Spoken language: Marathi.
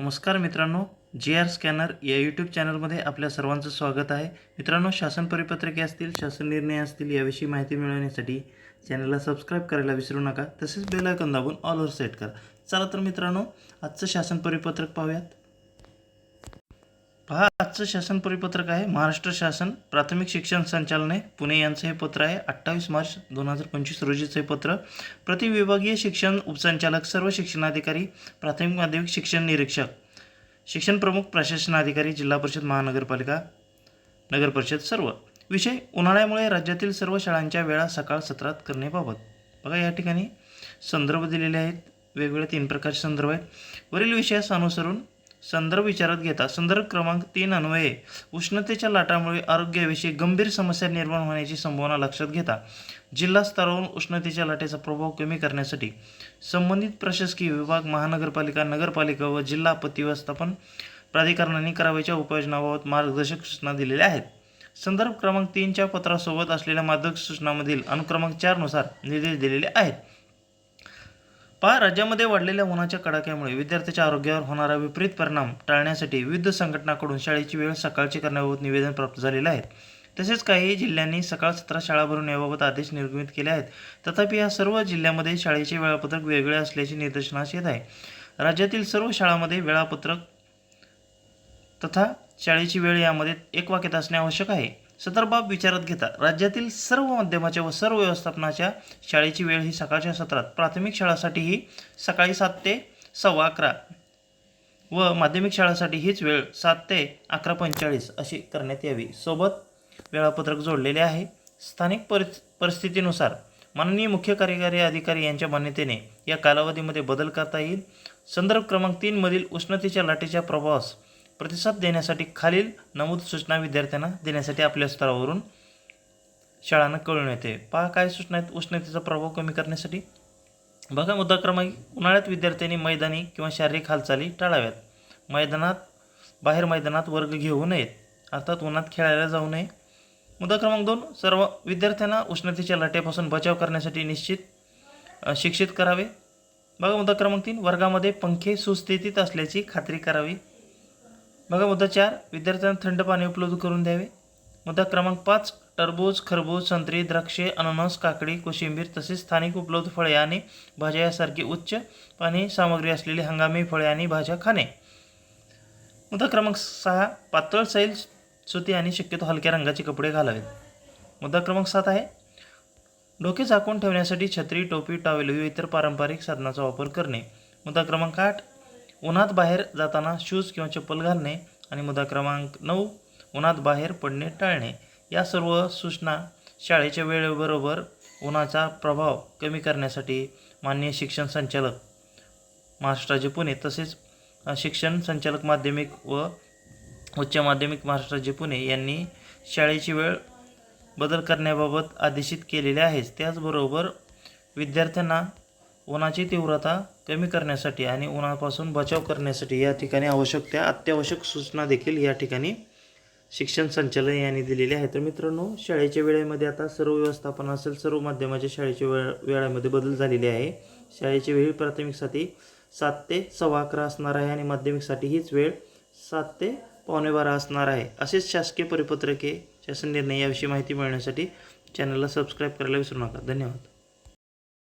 नमस्कार मित्रांनो जी आर स्कॅनर या यूट्यूब चॅनलमध्ये आपल्या सर्वांचं स्वागत आहे. मित्रांनो शासन परिपत्रके असतील शासन निर्णय असतील याविषयी माहिती मिळवण्यासाठी चॅनलला सबस्क्राईब करायला विसरू नका. तसेच बेल आयकॉन दाबून ऑलवर सेट करा. चला तर मित्रांनो आजचं शासन परिपत्रक पाहूयात. आजचं शासन परिपत्रक आहे महाराष्ट्र शासन प्राथमिक शिक्षण संचालने पुणे यांचं हे पत्र आहे अठ्ठावीस मार्च दोन हजार पंचवीस रोजीचं हे पत्र. प्रतिविभागीय शिक्षण उपसंचालक सर्व शिक्षणाधिकारी प्राथमिक माध्यमिक शिक्षण निरीक्षक शिक्षण प्रमुख प्रशासन अधिकारी जिल्हा परिषद महानगरपालिका नगर परिषद सर्व. विषय उन्हाळ्यामुळे राज्यातील सर्व शाळांच्या वेळा सकाळ सत्रात करण्याबाबत. बघा या ठिकाणी संदर्भ दिलेले आहेत. वेगवेगळे तीन प्रकारचे संदर्भ आहेत. वरील विषयास अनुसरून संदर्भ विचारात घेता संदर्भ क्रमांक तीन अन्वये. उष्णतेच्या लाटामुळे आरोग्याविषयी गंभीर समस्या निर्माण होण्याची संभावना लक्षात घेता. जिल्हा स्तरावरून उष्णतेच्या लाटेचा प्रभाव कमी करण्यासाठी संबंधित प्रशासकीय विभाग महानगरपालिका नगरपालिका व जिल्हा आपत्ती व्यवस्थापन प्राधिकरणांनी करावयाच्या उपाययोजनाबाबत मार्गदर्शक सूचना दिलेल्या आहेत. संदर्भ क्रमांक तीनच्या पत्रासोबत असलेल्या मार्गदर्शक सूचनामधील अनुक्रमांक चारनुसार निर्देश दिलेले आहेत. पहा राज्यामध्ये वाढलेल्या उन्हाच्या कडाक्यामुळे विद्यार्थ्याच्या आरोग्यावर होणारा विपरीत परिणाम टाळण्यासाठी विविध संघटनाकडून शाळेची वेळ सकाळची करण्याबाबत निवेदन प्राप्त झालेलं आहे. तसेच काही जिल्ह्यांनी सकाळ सतरा शाळा भरून याबाबत आदेश निर्गमित केले आहेत. तथापि या सर्व जिल्ह्यामध्ये शाळेचे वेळापत्रक वेगळे असल्याचे निदर्शनास येत आहे. राज्यातील सर्व शाळांमध्ये वेळापत्रक तथा शाळेची वेळ यामध्ये एक वाक्यात असणे आवश्यक आहे. सदर बाब विचारात घेता राज्यातील सर्व माध्यमाच्या व सर्व व्यवस्थापनाच्या शाळेची वेळ ही सकाळच्या सत्रात प्राथमिक शाळासाठी ही सकाळी सात ते सव्वा अकरा व माध्यमिक शाळासाठी हीच वेळ सात ते अकरा पंचेचाळीस अशी करण्यात यावी. सोबत वेळापत्रक जोडलेले आहे. स्थानिक परि परिस्थितीनुसार माननीय मुख्य कार्यकारी अधिकारी यांच्या मान्यतेने या कालावधीमध्ये बदल करता येईल. संदर्भ क्रमांक तीनमधील उष्णतेच्या लाटेच्या प्रभावास प्रतिसाद देण्यासाठी खालील नमूद सूचना विद्यार्थ्यांना देण्यासाठी आपल्या स्तरावरून शाळांना कळून येते. पहा काय सूचना आहेत? उष्णतेचा प्रभाव कमी करण्यासाठी? बघा मुद्दा क्रमांक उन्हाळ्यात विद्यार्थ्यांनी मैदानी किंवा शारीरिक हालचाली टाळाव्यात. मैदानात बाहेर मैदानात वर्ग घेऊ नयेत. अर्थात उन्हात खेळायला जाऊ नये. मुद्दा क्रमांक दोन सर्व विद्यार्थ्यांना उष्णतेच्या लाटेपासून बचाव करण्यासाठी निश्चित शिक्षित करावे. बघा मुद्दा क्रमांक तीन वर्गामध्ये पंखे सुस्थितीत असल्याची खात्री करावी. बघा मुद्दा चार विद्यार्थ्यांना थंड पाणी उपलब्ध करून द्यावे. मुद्दा क्रमांक पाच टरबूज खरबूज संत्री द्राक्षे अननस काकडी कोशिंबीर तसेच स्थानिक उपलब्ध फळे आणि भाज्या यासारखी उच्च पाणी सामग्री असलेली हंगामी फळे आणि भाज्या खाणे. मुद्दा क्रमांक सहा पातळ सैल सुती आणि शक्यतो हलक्या रंगाचे कपडे घालावेत. मुद्दा क्रमांक सात आहे डोके झाकून ठेवण्यासाठी छत्री टोपी टॉवेल इतर पारंपरिक साधनाचा वापर करणे. मुद्दा क्रमांक आठ उन्हात बाहेर जाताना शूज किंवा चप्पल घालणे आणि मुद्दा क्रमांक नऊ उन्हात बाहेर पडणे टाळणे. या सर्व सूचना शाळेच्या वेळेबरोबर उन्हाचा प्रभाव कमी करण्यासाठी माननीय शिक्षण संचालक महाराष्ट्राचे पुणे तसेच शिक्षण संचालक माध्यमिक व उच्च माध्यमिक महाराष्ट्राचे पुणे यांनी शाळेची वेळ बदल करण्याबाबत आदेशित केलेले आहेच. त्याचबरोबर विद्यार्थ्यांना उन्हाची तीव्रता कमी करण्यासाठी आणि उन्हापासून बचाव करण्यासाठी या ठिकाणी आवश्यक त्या अत्यावश्यक सूचना देखील या ठिकाणी शिक्षण संचालन यांनी दिलेले आहे तर मित्रांनो शाळेच्या वेळेमध्ये आता सर्व व्यवस्थापन असेल सर्व माध्यमाच्या शाळेच्या वेळ वेळामध्ये बदल झालेले आहे. शाळेची वेळ प्राथमिकसाठी सात ते सव्वा अकरा असणार आहे आणि माध्यमिकसाठी हीच वेळ सात ते पावणे बारा असणार आहे. असेच शासकीय परिपत्रके शासन निर्णय याविषयी माहिती मिळवण्यासाठी चॅनलला सबस्क्राईब करायला विसरू नका. धन्यवाद.